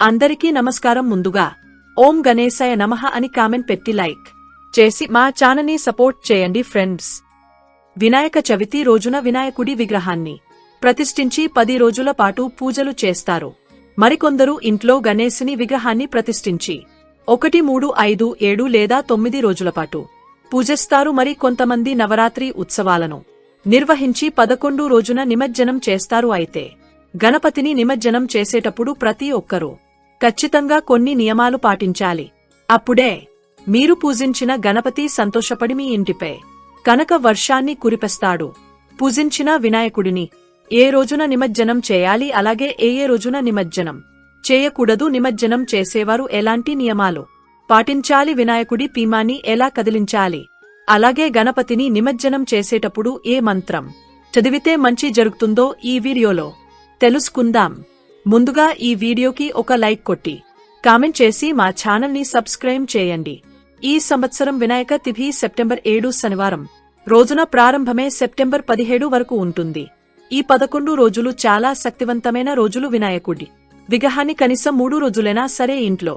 అందరికీ నమస్కారం ముందుగా. ఓం గణేశాయ నమః అని కామెంట్ పెట్టి లైక్ చేసి మా ఛానల్ని సపోర్ట్ చేయండి ఫ్రెండ్స్. వినాయక చవితి రోజున వినాయకుడి విగ్రహాన్ని ప్రతిష్ఠించి పది రోజుల పాటు పూజలు చేస్తారు. మరికొందరు ఇంట్లో గణేశుని విగ్రహాన్ని ప్రతిష్ఠించి ఒకటి మూడు ఐదు ఏడు లేదా తొమ్మిది రోజుల పాటు పూజిస్తారు. మరి కొంతమంది నవరాత్రి ఉత్సవాలను నిర్వహించి పదకొండు రోజున నిమజ్జనం చేస్తారు. అయితే గణపతిని నిమజ్జనం చేసేటప్పుడు ప్రతి ఒక్కరూ ఖచ్చితంగా కొన్ని నియమాలు పాటించాలి. అప్పుడే మీరు పూజించిన గణపతి సంతోషపడి మీ ఇంటిపై కనక వర్షాన్ని కురిపెస్తాడు. పూజించిన వినాయకుడిని ఏ రోజున నిమజ్జనం చేయాలి అలాగే ఏ ఏ రోజున నిమజ్జనం చేయకూడదు నిమజ్జనం చేసేవారు ఎలాంటి నియమాలు? పాటించాలి వినాయకుడి పీమాని ఎలా కదిలించాలి? అలాగే గణపతిని నిమజ్జనం చేసేటప్పుడు ఏ మంత్రం చదివితే మంచి జరుగుతుందో ఈ వీడియోలో తెలుసుకుందాం. ముందుగా ఈ వీడియోకి ఒక లైక్ కొట్టి కామెంట్ చేసి మా ఛానల్ని సబ్స్క్రైబ్ చేయండి. ఈ సంవత్సరం వినాయక తిథి సెప్టెంబర్ ఏడు శనివారం. రోజున ప్రారంభమే సెప్టెంబర్ పదిహేడు వరకు ఉంటుంది. ఈ పదకొండు రోజులు చాలా శక్తివంతమైన రోజులు వినాయకుడి. విగ్రహాన్ని కనీసం మూడు రోజులైనా సరే ఇంట్లో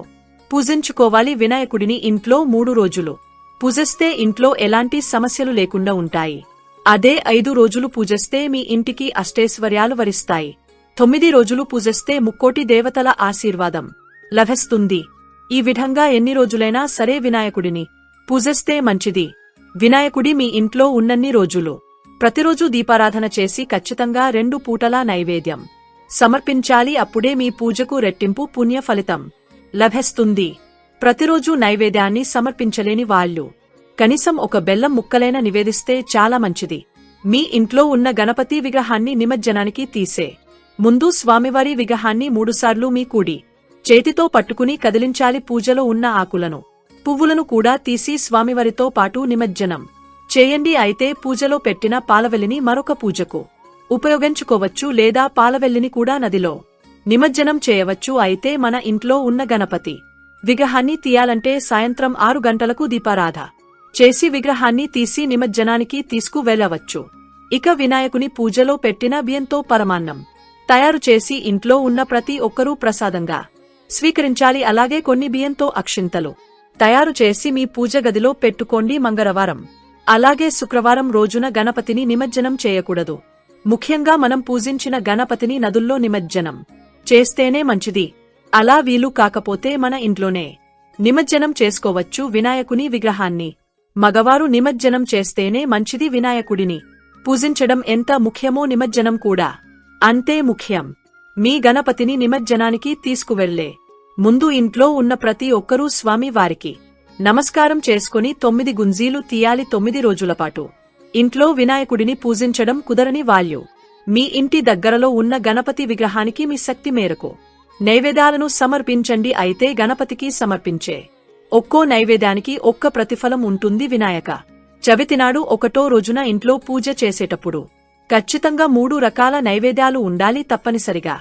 పూజించుకోవాలి. వినాయకుడిని ఇంట్లో మూడు రోజులు పూజిస్తే ఇంట్లో ఎలాంటి సమస్యలు లేకుండా ఉంటాయి. అదే ఐదు రోజులు పూజిస్తే మీ ఇంటికి అష్టైశ్వర్యాలు వరిస్తాయి. తొమ్మిది రోజులు పూజిస్తే ముక్కోటి దేవతల ఆశీర్వాదం లభిస్తుంది. ఈ విధంగా ఎన్ని రోజులైనా సరే వినాయకుడిని పూజిస్తే మంచిది. వినాయకుడి మీ ఇంట్లో ఉన్నన్ని రోజులు. ప్రతిరోజు దీపారాధన చేసి ఖచ్చితంగా రెండు పూటలా నైవేద్యం సమర్పించాలి. అప్పుడే మీ పూజకు రెట్టింపు పుణ్య ఫలితం లభిస్తుంది. ప్రతిరోజు నైవేద్యాన్ని సమర్పించలేని వాళ్ళు. కనీసం ఒక బెల్లం ముక్కలైన నివేదిస్తే చాలా మంచిది. మీ ఇంట్లో ఉన్న గణపతి విగ్రహాన్ని నిమజ్జనానికి తీసే ముందు స్వామివారి విగ్రహాన్ని మూడుసార్లు మీ కూడి చేతితో పట్టుకుని కదిలించాలి పూజలో ఉన్న ఆకులను. పువ్వులను కూడా తీసి స్వామివారితో పాటు నిమజ్జనం. చేయండి అయితే పూజలో పెట్టిన పాలవెల్లిని మరొక పూజకు. ఉపయోగించుకోవచ్చు లేదా పాలవెల్లిని కూడా నదిలో. నిమజ్జనం చేయవచ్చు అయితే మన ఇంట్లో ఉన్న గణపతి. విగ్రహాన్ని తీయాలంటే సాయంత్రం ఆరు గంటలకు దీపారాధ. చేసి విగ్రహాన్ని తీసి నిమజ్జనానికి తీసుకువెళ్ళవచ్చు ఇక వినాయకుని పూజలో పెట్టిన బియ్యంతో పరమాన్నం. తయారు చేసి ఇంట్లో ఉన్న ప్రతి ఒక్కరూ ప్రసాదంగా స్వీకరించాలి. అలాగే కొన్ని బియ్యంతో అక్షింతలు తయారు చేసి మీ పూజ గదిలో పెట్టుకోండి మంగళవారం. అలాగే శుక్రవారం రోజున గణపతిని నిమజ్జనం చేయకూడదు. ముఖ్యంగా మనం పూజించిన గణపతిని నదుల్లో నిమజ్జనం చేస్తేనే మంచిది. అలా వీలు కాకపోతే మన ఇంట్లోనే నిమజ్జనం చేసుకోవచ్చు వినాయకుని విగ్రహాన్ని. మగవారు నిమజ్జనం చేస్తేనే మంచిది వినాయకుడిని. పూజించడం ఎంత ముఖ్యమో నిమజ్జనం కూడా. అంతే ముఖ్యం. మీ గణపతిని నిమజ్జనానికి తీసుకువెళ్ళే ముందు ఇంట్లో ఉన్న ప్రతి ఒక్కరూ స్వామి వారికి. నమస్కారం చేసుకుని తొమ్మిది గుంజీలు తీయాలి తొమ్మిది రోజులపాటు ఇంట్లో వినాయకుడిని పూజించడం కుదరని వాళ్ళు మీ ఇంటి దగ్గరలో ఉన్న గణపతి విగ్రహానికి మీ శక్తి మేరకు. నైవేద్యాలను సమర్పించండి అయితే గణపతికి సమర్పించే. ఒక్కో నైవేద్యానికి ఒక్క ప్రతిఫలం ఉంటుంది వినాయక. చవితినాడు ఒకటో రోజున ఇంట్లో పూజ చేసేటప్పుడు. ఖచ్చితంగా మూడు రకాల నైవేద్యాలు ఉండాలి తప్పనిసరిగా.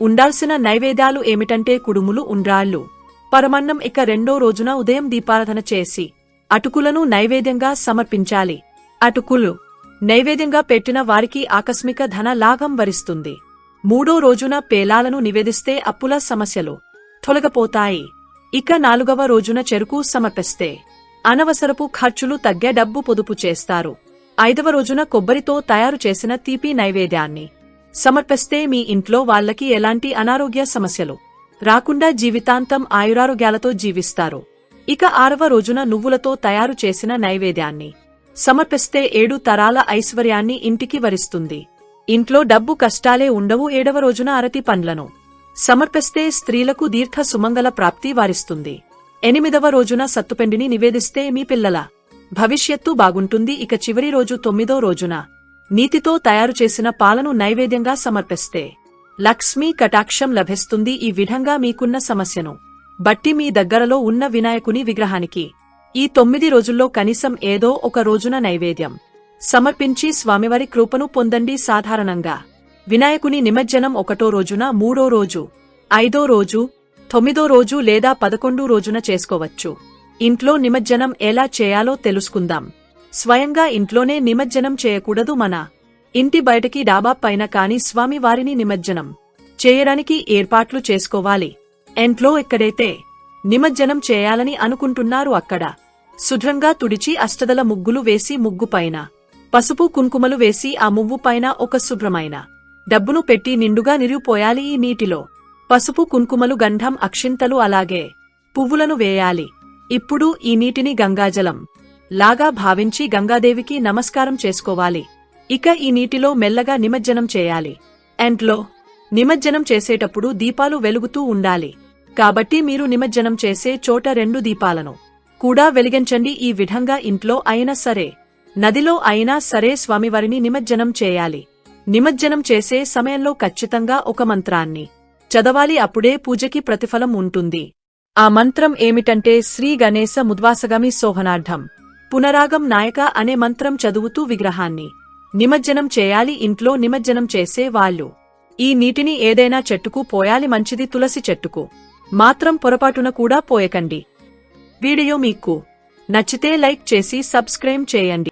ఉండాల్సిన నైవేద్యాలు ఏమిటంటే కుడుములు ఉండ్రాళ్ళు. పరమన్నం ఇక రెండో రోజున ఉదయం దీపారాధన చేసి అటుకులను నైవేద్యంగా సమర్పించాలి. అటుకులు. నైవేద్యంగా పెట్టిన వారికి ఆకస్మిక ధన లాభం వరిస్తుంది. మూడో రోజున పేలాలను నివేదిస్తే అప్పుల సమస్యలు తొలగపోతాయి. ఇక నాలుగవ రోజున చెరుకు సమర్పిస్తే అనవసరపు ఖర్చులు తగ్గే డబ్బు పొదుపు చేస్తారు. ఐదవ రోజున కొబ్బరితో తయారు చేసిన తీపి నైవేద్యాన్ని సమర్పిస్తే మీ ఇంట్లో వాళ్ళకి ఎలాంటి అనారోగ్య సమస్యలు రాకుండా జీవితాంతం ఆయురారోగ్యాలతో జీవిస్తారు. ఇక ఆరవ రోజున నువ్వులతో తయారు చేసిన నైవేద్యాన్ని సమర్పిస్తే ఏడు తరాల ఐశ్వర్యాన్ని ఇంటికి వరిస్తుంది. ఇంట్లో డబ్బు కష్టాలే ఉండవు ఏడవ రోజున అరటి పండ్లను సమర్పిస్తే స్త్రీలకు దీర్ఘ సుమంగళ ప్రాప్తి వారిస్తుంది. ఎనిమిదవ రోజున సత్తుపెండిని నివేదిస్తే మీ పిల్లల భవిష్యత్తు బాగుంటుంది. ఇక చివరి రోజు తొమ్మిదో రోజున నీతితో తయారు చేసిన పాలను నైవేద్యంగా సమర్పిస్తే లక్ష్మీ కటాక్షం లభిస్తుంది. ఈ విధంగా మీకున్న సమస్యను బట్టి మీ దగ్గరలో ఉన్న వినాయకుని విగ్రహానికి ఈ తొమ్మిది రోజుల్లో కనీసం ఏదో ఒక రోజున నైవేద్యం సమర్పించి స్వామివారి కృపను పొందండి. సాధారణంగా వినాయకుని నిమజ్జనం ఒకటో రోజున మూడో రోజు ఐదో రోజు తొమ్మిదో రోజు లేదా పదకొండు రోజున చేసుకోవచ్చు. ఇంట్లో నిమజ్జనం ఎలా చేయాలో తెలుసుకుందాం. స్వయంగా ఇంట్లోనే నిమజ్జనం చేయకూడదు మన. ఇంటి బయటకి డాబా పైన కాని స్వామివారిని నిమజ్జనం చేయడానికి ఏర్పాట్లు చేసుకోవాలి. ఎంట్లో ఎక్కడైతే నిమజ్జనం చేయాలని అనుకుంటున్నారు అక్కడ. శుభ్రంగా తుడిచి అష్టదల ముగ్గులు వేసి ముగ్గుపైన పసుపు కుంకుమలు వేసి ఆ మువ్వు పైన ఒక శుభ్రమైన డబ్బును పెట్టి నిండుగా నిరిగిపోయాలి ఈ నీటిలో. పసుపు కుంకుమలు గంధం అక్షింతలు అలాగే పువ్వులను వేయాలి. ఇప్పుడు ఈ నీటిని గంగాజలం. లాగా భావించి గంగాదేవికి నమస్కారం చేసుకోవాలి. ఇక ఈ నీటిలో మెల్లగా నిమజ్జనం చేయాలి. ఎంట్లో నిమజ్జనం చేసేటప్పుడు దీపాలు వెలుగుతూ ఉండాలి. కాబట్టి మీరు నిమజ్జనం చేసే చోట రెండు దీపాలను. కూడా వెలిగించండి ఈ విధంగా ఇంట్లో అయినా సరే. నదిలో అయినా సరే స్వామివారిని నిమజ్జనం చేయాలి. నిమజ్జనం చేసే సమయంలో ఖచ్చితంగా ఒక మంత్రాన్ని. చదవాలి అప్పుడే పూజకి ప్రతిఫలం ఉంటుంది. ఆ మంత్రం ఏమిటంటే శ్రీ గణేశ ముద్వాసగమి సోహనార్థం పునరాగం నాయక అనే మంత్రం చదువుతూ విగ్రహాన్ని. నిమజ్జనం చేయాలి ఇంట్లో నిమజ్జనం చేసే వాళ్ళు. ఈ నీటిని ఏదైనా చెట్టుకు పోయాలి మంచిది తులసి చెట్టుకు. మాత్రం పొరపాటున కూడా పోయకండి. వీడియో మీకు నచ్చితే లైక్ చేసి సబ్స్క్రైబ్ చేయండి.